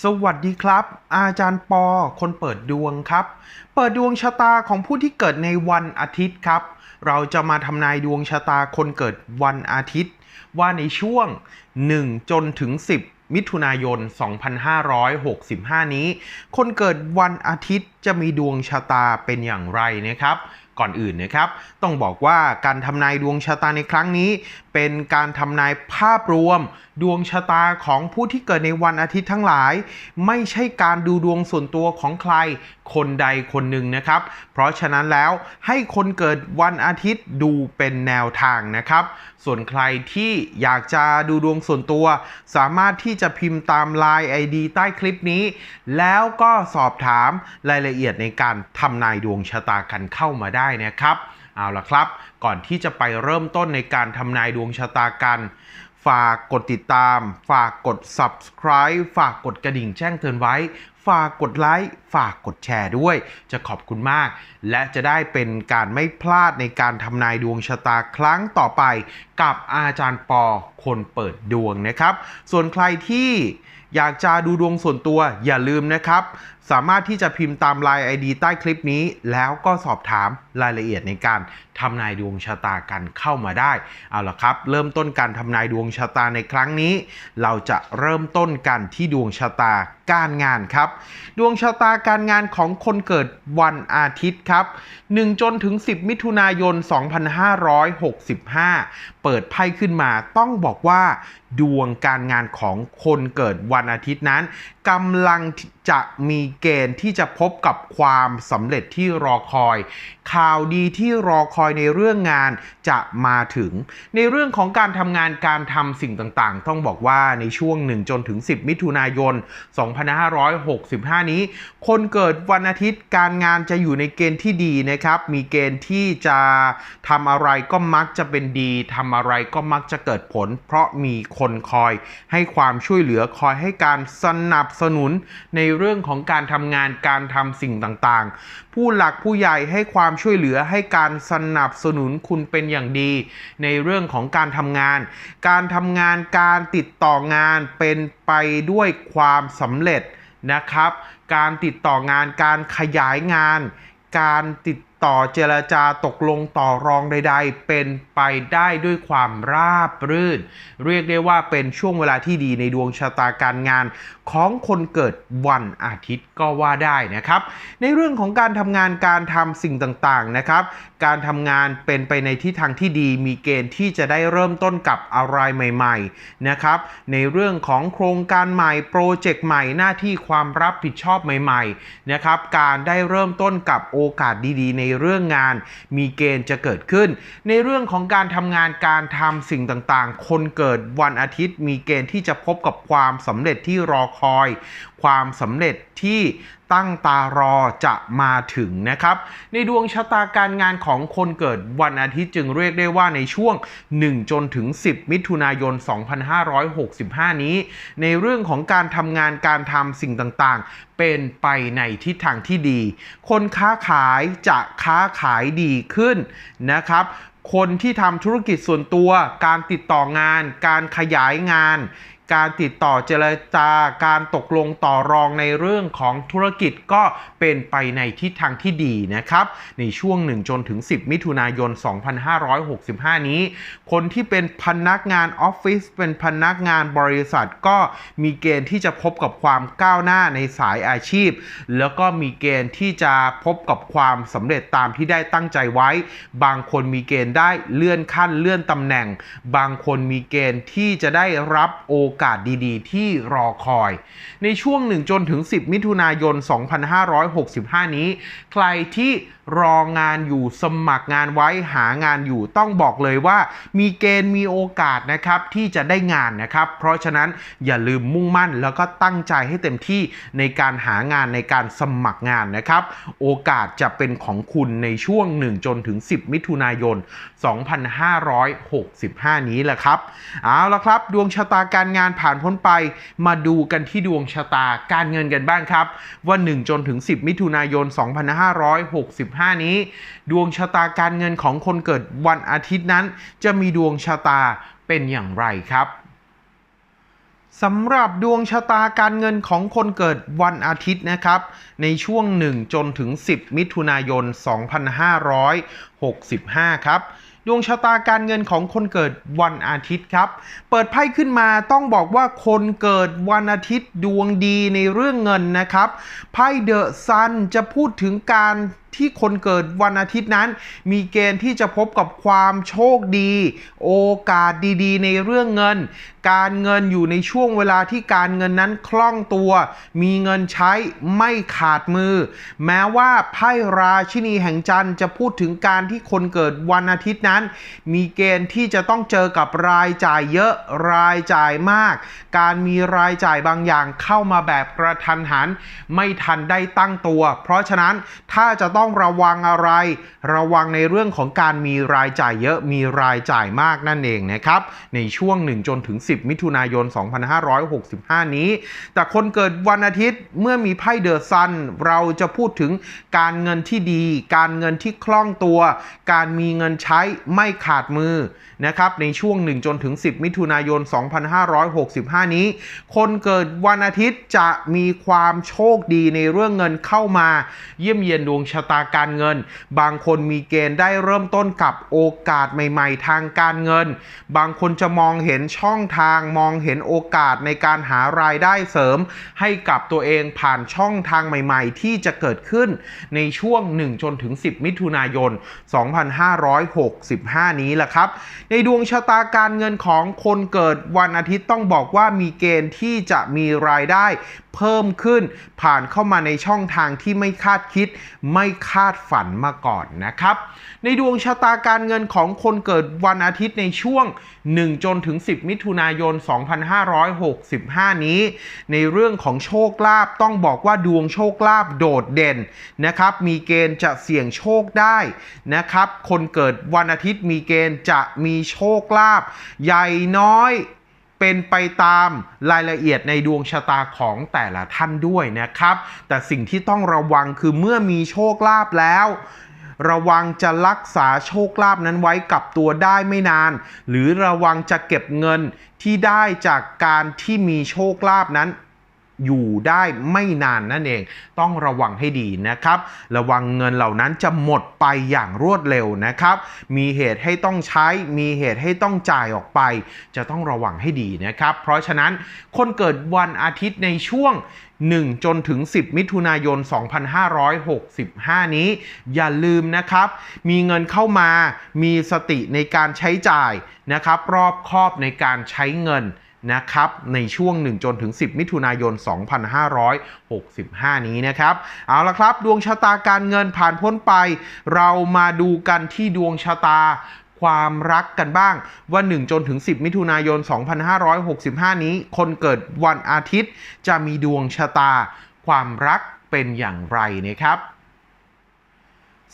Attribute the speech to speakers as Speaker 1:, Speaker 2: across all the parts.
Speaker 1: สวัสดีครับ อาจารย์ปอ คนเปิดดวงครับ เปิดดวงชะตาของผู้ที่เกิดในวันอาทิตย์ครับ เราจะมาทำนายดวงชะตาคนเกิดวันอาทิตย์ ว่าในช่วง 1 จนถึง 10 มิถุนายน 2565 นี้ คนเกิดวันอาทิตย์จะมีดวงชะตาเป็นอย่างไรนะครับ ก่อนอื่นนะครับ ต้องบอกว่าการทำนายดวงชะตาในครั้งนี้ เป็นการทำนายภาพรวม ดวงชะตาของผู้ที่เกิดในวันอาทิตย์ทั้งหลาย ไม่ใช่การดูดวงส่วนตัวของใคร คนใดคนหนึ่งนะครับ เพราะฉะนั้นแล้วให้คนเกิดวันอาทิตย์ดูเป็นแนวทางนะครับ ส่วนใครที่อยากจะดูดวงส่วนตัว สามารถที่จะพิมพ์ตาม Line ID ใต้คลิปนี้ แล้วก็สอบถามรายละเอียดในการทำนายดวงชะตากันเข้ามาได้นะครับ เอาละครับ ก่อนที่จะไปเริ่มต้นในการทำนายดวงชะตากัน ฝากกดติดตาม ฝากกด subscribe ฝากกดกระดิ่งแจ้งเตือนไว้ ฝากกดไลค์ ฝากกดแชร์ด้วย จะขอบคุณมาก และจะได้เป็นการไม่พลาดในการทำนายดวงชะตาครั้งต่อไป กับอาจารย์ปอคนเปิดดวงนะครับ ส่วนใครที่อยากจะดูดวงส่วนตัวอย่าลืมนะครับ สามารถที่จะพิมพ์ตาม Line ID ใต้คลิปนี้ แล้วก็สอบถามรายละเอียดในการทำนายดวงชะตากันเข้ามาได้ เอาละครับ เริ่มต้นการทำนายดวงชะตาในครั้งนี้ เราจะเริ่มต้นกันที่ดวงชะตาการงานครับดวงชะตาการงานของคนเกิดวันอาทิตย์ครับ 1 จนถึง 10 มิถุนายน 2565 เปิดไพ่ขึ้นมาต้องบอกว่า ดวงการงานของคนเกิดวันอาทิตย์นั้นกำลังจะมีเกณฑ์ที่จะพบกับความสำเร็จที่รอคอย ข่าวดีที่รอคอยในเรื่องงานจะมาถึง ในเรื่องของการทำงานการทำสิ่งต่างๆ ต้องบอกว่าในช่วง 1 จนถึง 10 มิถุนายน 2565 นี้ คนเกิดวันอาทิตย์การงานจะอยู่ในเกณฑ์ที่ดีนะครับ มีเกณฑ์ที่จะทำอะไรก็มักจะเป็นดีทำอะไรก็มักจะเกิดผล เพราะมีคนคอย ให้ความช่วยเหลือคอยให้การสนับสนุนในเรื่องของการทำงานการทำสิ่งต่างๆ ผู้หลักผู้ใหญ่ให้ความช่วยเหลือให้การสนับสนุนคุณเป็นอย่างดี ในเรื่องของการทำงาน การทำงานการติดต่องานเป็นไปด้วยความสำเร็จนะครับ การติดต่องานการขยายงาน การติด ต่อเจรจาตกลงต่อรองใด ๆ เป็นไปได้ด้วยความราบรื่น เรียกได้ว่าเป็นช่วงเวลาที่ดีในดวงชะตาการงาน ของคนเกิดวันอาทิตย์ก็ว่าได้นะครับ ในเรื่องของการทำงานการทำสิ่งต่างๆนะครับ การทำงานเป็นไปในทิศทางที่ดีมีเกณฑ์ที่จะได้เริ่มต้นกับอะไรใหม่ ๆนะครับ ในเรื่องของโครงการใหม่โปรเจกต์ใหม่หน้าที่ความรับผิดชอบใหม่ ๆ นะครับ การได้เริ่มต้นกับโอกาสดีๆ ในเรื่องงาน มีเกณฑ์จะเกิดขึ้น ในเรื่องของการทำงานการทำสิ่งต่างๆ คนเกิดวันอาทิตย์ มีเกณฑ์ที่จะพบกับความสำเร็จที่รอคอย ความสำเร็จที่ตั้งตารอจะมาถึงนะครับ ในดวงชะตาการงานของคนเกิดวันอาทิตย์จึงเรียกได้ว่าในช่วง 1 จนถึง 10 มิถุนายน 2565 นี้ ในเรื่องของการทำงานการทำสิ่งต่างๆ เป็นไปในทิศทางที่ดี คนค้าขายจะค้าขายดีขึ้นนะครับคนที่ทำธุรกิจส่วนตัว การติดต่องาน การขยายงาน การติดต่อเจรจาการตกลงต่อรองในเรื่องของธุรกิจก็เป็นไปในทิศทางที่ดีนะครับ ในช่วง 1 จนถึง 10 มิถุนายน 2565 นี้ คนที่เป็นพนักงานออฟฟิศเป็นพนักงานบริษัทก็มีเกณฑ์ที่จะพบกับความก้าวหน้าในสายอาชีพ แล้วก็มีเกณฑ์ที่จะพบกับความสำเร็จตามที่ได้ตั้งใจไว้ บางคนมีเกณฑ์ได้เลื่อนขั้นเลื่อนตำแหน่ง บางคนมีเกณฑ์ที่จะได้รับโอกาสดีๆ ที่รอคอย ในช่วง 1 จนถึง 10 มิถุนายน 2565 นี้ ใครที่รองานอยู่สมัครงานไว้หางานอยู่ต้องบอกเลยว่า มีเกณฑ์มีโอกาสนะครับที่จะได้งานนะครับ เพราะฉะนั้นอย่าลืมมุ่งมั่น แล้วก็ตั้งใจให้เต็มที่ในการหางานในการสมัครงานนะครับ โอกาสจะเป็นของคุณในช่วง 1 จนถึง 10 มิถุนายน 2565 นี้แหละครับเอาละครับ ดวงชะตาการงานผ่านพ้นไป มาดูกันที่ดวงชะตาการเงินกันบ้างครับ ว่า 1 จนถึง 10 มิถุนายน 2565 นี้ ดวงชะตาการเงินของคนเกิดวันอาทิตย์นั้น จะมีดวงชะตาเป็นอย่างไรครับสำหรับดวงชะตาการเงินของคนเกิดวันอาทิตย์นะครับ ในช่วง 1 จนถึง 10 มิถุนายน 2565 ครับ ดวงชะตาการเงินของคนเกิดวันอาทิตย์ครับ เปิดไพ่ขึ้นมาต้องบอกว่าคนเกิดวันอาทิตย์ดวงดีในเรื่องเงินนะครับ ไพ่เดอะซันจะพูดถึงการ ที่คนเกิดวันอาทิตย์นั้น มีเกณฑ์ที่จะพบกับความโชคดี โอกาสดีๆ ในเรื่องเงิน การเงินอยู่ในช่วงเวลาที่การเงินนั้นคล่องตัว มีเงินใช้ไม่ขาดมือ แม้ว่าไพ่ราชินีแห่งจันทร์จะพูดถึงการที่คนเกิดวันอาทิตย์นั้น มีเกณฑ์ที่จะต้องเจอกับรายจ่ายเยอะรายจ่ายมาก การมีรายจ่ายบางอย่างเข้ามาแบบกระทันหัน ไม่ทันได้ตั้งตัว เพราะฉะนั้นถ้าจะต้องต้องระวังอะไร ระวังในเรื่องของการมีรายจ่ายเยอะมีรายจ่ายมากนั่นเองนะครับ ในช่วง1จนถึง 10 มิถุนายน 2565 นี้ แต่คนเกิดวันอาทิตย์เมื่อมีไพ่เดอะซัน เราจะพูดถึงการเงินที่ดี การเงินที่คล่องตัว การมีเงินใช้ไม่ขาดมือนะครับในช่วง1จนถึง 10 มิถุนายน 2565 นี้ คนเกิดวันอาทิตย์จะมีความโชคดีในเรื่องเงินเข้ามาเยี่ยมเยียนดวงชะตาการเงิน บางคนมีเกณฑ์ได้เริ่มต้นกับโอกาสใหม่ ๆ ทางการเงิน บางคนจะมองเห็นช่องทางมองเห็นโอกาสในการหารายได้เสริม ให้กับตัวเองผ่านช่องทางใหม่ ๆ ที่จะเกิดขึ้นในช่วง 1 จนถึง 10 มิถุนายน 2565 นี้แหละครับ ในดวงชะตาการเงินของคนเกิดวันอาทิตย์ต้องบอกว่ามีเกณฑ์ที่จะมีรายได้เพิ่มขึ้น ผ่านเข้ามาในช่องทางที่ไม่คาดคิด ไม่คาดฝันมาก่อนนะครับ ในดวงชะตาการเงินของคนเกิดวันอาทิตย์ในช่วง 1 จนถึง 10 มิถุนายน 2565 นี้ ในเรื่องของโชคลาภต้องบอกว่าดวงโชคลาภโดดเด่นนะครับ มีเกณฑ์จะเสี่ยงโชคได้นะครับ คนเกิดวันอาทิตย์มีเกณฑ์จะมีโชคลาภใหญ่น้อย เป็นไปตามรายละเอียดในดวงชะตาของแต่ละท่านด้วยนะครับ แต่สิ่งที่ต้องระวังคือเมื่อมีโชคลาภแล้วระวังจะรักษาโชคลาภนั้นไว้กับตัวได้ไม่นาน หรือระวังจะเก็บเงินที่ได้จากการที่มีโชคลาภนั้น อยู่ได้ไม่นานนั่นเอง ต้องระวังให้ดีนะครับ ระวังเงินเหล่านั้นจะหมดไปอย่างรวดเร็วนะครับ มีเหตุให้ต้องใช้ มีเหตุให้ต้องจ่ายออกไป จะต้องระวังให้ดีนะครับ เพราะฉะนั้นคนเกิดวันอาทิตย์ในช่วง 1 จนถึง 10 มิถุนายน 2565 นี้ อย่าลืมนะครับ มีเงินเข้ามามีสติในการใช้จ่ายนะครับ รอบคอบในการใช้เงิน นะครับในช่วง 1 จนถึง 10 มิถุนายน 2565 นี้นะครับ เอาละครับ ดวงชะตาการเงินผ่านพ้นไป เรามาดูกันที่ดวงชะตาความรักกันบ้างว่า 1 จนถึง 10 มิถุนายน 2565 นี้ คนเกิดวันอาทิตย์จะมีดวงชะตา ความรักเป็นอย่างไรนะครับ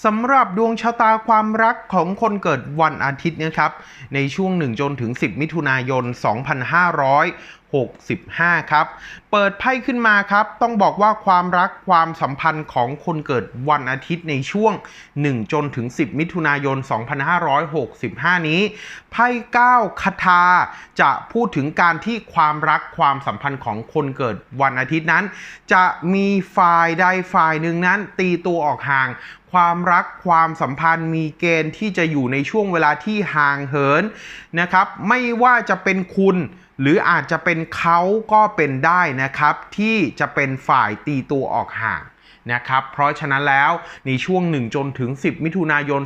Speaker 1: สำหรับดวงชะตาความรักของคนเกิดวันอาทิตย์นะครับ ในช่วง 1 จนถึง 10 มิถุนายน65 ครับ เปิดไพ่ขึ้นมาครับ ต้องบอกว่าความรักความสัมพันธ์ของคนเกิดวันอาทิตย์ในช่วง 1 จนถึง 10 มิถุนายน 2565 นี้ ไพ่9คาถาจะพูดถึงการที่ความรักความสัมพันธ์ของคนเกิดวันอาทิตย์นั้น จะมีฝ่ายใดฝ่ายหนึ่งนั้น ตีตัวออกห่างความรักความสัมพันธ์มีเกณฑ์ที่จะอยู่ในช่วงเวลาที่ห่างเหินนะครับ ไม่ว่าจะเป็นคุณ หรืออาจจะเป็นเขาก็เป็นได้นะครับ ที่จะเป็นฝ่ายตีตัวออกห่างนะครับ เพราะฉะนั้นแล้วในช่วง 1 จนถึง 10 มิถุนายน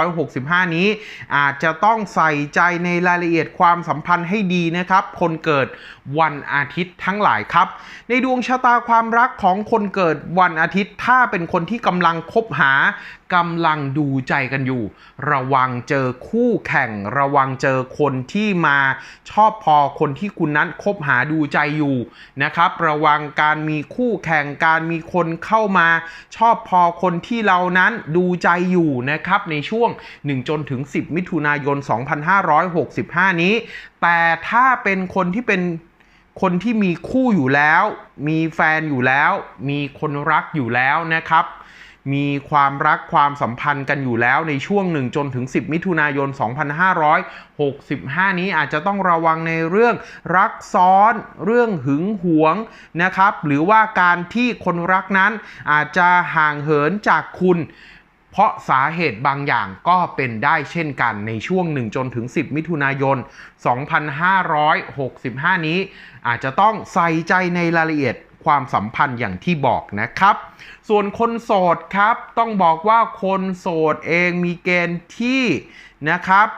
Speaker 1: 2565 นี้ อาจจะต้องใส่ใจในรายละเอียดความสัมพันธ์ให้ดีนะครับ คนเกิดวันอาทิตย์ทั้งหลายครับ ในดวงชะตาความรักของคนเกิดวันอาทิตย์ ถ้าเป็นคนที่กำลังคบหา กำลังดูใจกันอยู่ ระวังเจอคู่แข่ง ระวังเจอคนที่มาชอบพอคนที่คุณนั้นคบหาดูใจอยู่นะครับ ระวังการมีคู่แข่งการมีคนเข้ามาชอบพอคนที่เรานั้นดูใจอยู่นะครับ ในช่วง1จนถึง 10 มิถุนายน 2565 นี้ แต่ถ้าเป็นคนที่เป็นคนที่มีคู่อยู่แล้ว มีแฟนอยู่แล้ว มีคนรักอยู่แล้วนะครับ มีความรักความสัมพันธ์กันอยู่แล้วในช่วงหนึ่งจนถึง 10 มิถุนายน 2565 นี้อาจจะต้องระวังในเรื่องรักซ้อน เรื่องหึงหวงนะครับ หรือว่าการที่คนรักนั้นอาจจะห่างเหินจากคุณเพราะสาเหตุบางอย่างก็เป็นได้เช่นกันในช่วง 1 จนถึง 10 มิถุนายน 2565 นี้ อาจจะต้องใส่ใจในรายละเอียด ความสัมพันธ์อย่างที่บอกนะครับ ส่วนคนโสดครับต้องบอกว่าคนโสดเองมีเกณฑ์ที่นะครับ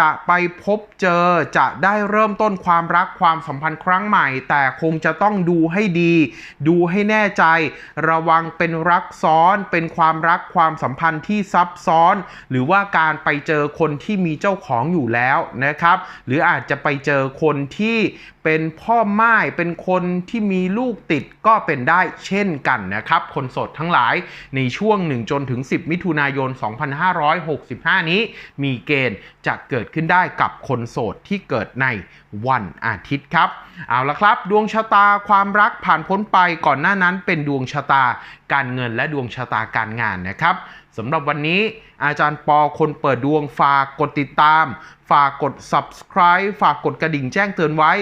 Speaker 1: จะไปพบเจอจะได้เริ่มต้นความรักความสัมพันธ์ครั้งใหม่ แต่คงจะต้องดูให้ดี ดูให้แน่ใจ ระวังเป็นรักซ้อน เป็นความรักความสัมพันธ์ที่ซับซ้อน หรือว่าการไปเจอคนที่มีเจ้าของอยู่แล้วนะครับ หรืออาจจะไปเจอคนที่เป็นพ่อไม้เป็นคนที่มีลูกติดก็เป็นได้เช่นกันนะครับ คนโสดทั้งหลายในช่วง 1 จนถึง 10 มิถุนายน 2565 นี้ มีเกณฑ์จะเกิดขึ้นได้กับคนโสดที่เกิดในวันอาทิตย์ครับ เอาละครับ ดวงชะตาความรักผ่านพ้นไปก่อนหน้านั้นเป็นดวงชะตาการเงินและดวงชะตาการงานนะครับ สำหรับวันนี้อาจารย์ปอคนเปิดดวงฝากกดติดตาม ฝากกด subscribe ฝากกดกระดิ่งแจ้งเตือนไว้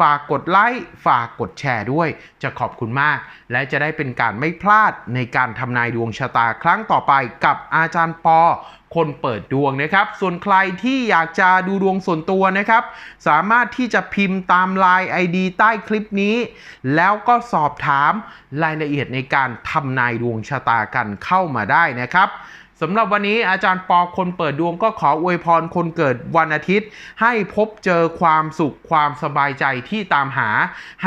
Speaker 1: ฝากกดไลค์ฝากกดแชร์ด้วย จะขอบคุณมาก และจะได้เป็นการไม่พลาดในการทำนายดวงชะตาครั้งต่อไปกับอาจารย์ปอ คนเปิดดวงนะครับ ส่วนใครที่อยากจะดูดวงส่วนตัวนะครับ สามารถที่จะพิมพ์ตาม Line ID ใต้คลิปนี้ แล้วก็สอบถามรายละเอียดในการทำนายดวงชะตากันเข้ามาได้นะครับสำหรับวันนี้อาจารย์ปอคนเปิดดวงก็ขออวยพรคนเกิดวันอาทิตย์ ให้พบเจอความสุขความสบายใจที่ตามหา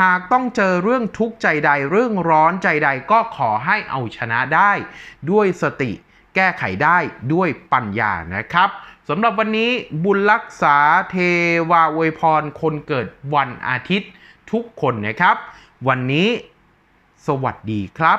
Speaker 1: หากต้องเจอเรื่องทุกข์ใจใดเรื่องร้อนใจใดก็ขอให้เอาชนะได้ ด้วยสติ แก้ไขได้ด้วยปัญญานะครับสำหรับวันนี้บุญรักษาเทวาอวยพรคนเกิดวันอาทิตย์ทุกคนนะครับ วันนี้สวัสดีครับ